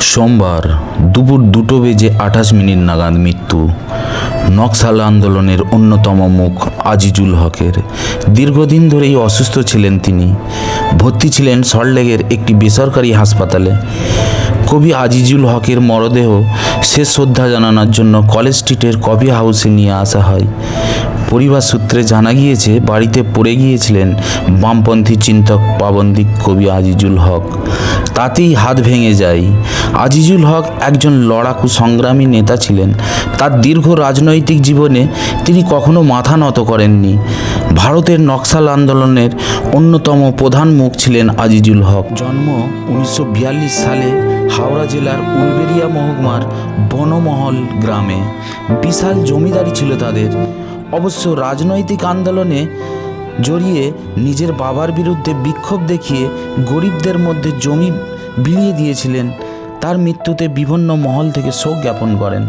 সোমবার দুপুর দুটো বেজে আঠাশ মিনিট নাগাদ মৃত্যু। নকশাল আন্দোলনের অন্যতম মুখ আজিজুল হকের। দীর্ঘদিন ধরেই অসুস্থ ছিলেন তিনি। ভর্তি ছিলেন সল্টলেকের একটি বেসরকারি হাসপাতালে। কবি আজিজুল হকের মরদেহ শেষ শ্রদ্ধা জানানোর জন্য কলেজ স্ট্রিটের কফি হাউসে নিয়ে আসা হয়। পরিবার সূত্রে জানা গিয়েছে, বাড়িতে পড়ে গিয়েছিলেন বামপন্থী চিন্তক পাবন্দিক কবি আজিজুল হক। তাতেই হাত ভেঙে যায়। আজিজুল হক একজন লড়াকু সংগ্রামী নেতা ছিলেন। তার দীর্ঘ রাজনৈতিক জীবনে তিনি কখনো মাথা নত করেননি। ভারতের নকশাল আন্দোলনের অন্যতম প্রধান মুখ ছিলেন আজিজুল হক। জন্ম উনিশশো বিয়াল্লিশ সালে হাওড়া জেলার উলবেরিয়া মহকুমার বনমহল গ্রামে। বিশাল জমিদারি ছিল তাদের। অবশ্য রাজনৈতিক আন্দোলনে জড়িয়ে নিজের বাবার বিরুদ্ধে বিক্ষোভ দেখিয়ে গরিবদের মধ্যে জমি বিলিয়ে দিয়েছিলেন, তার মৃত্যুতে বিভিন্ন মহল থেকে শোক জ্ঞাপন করেন।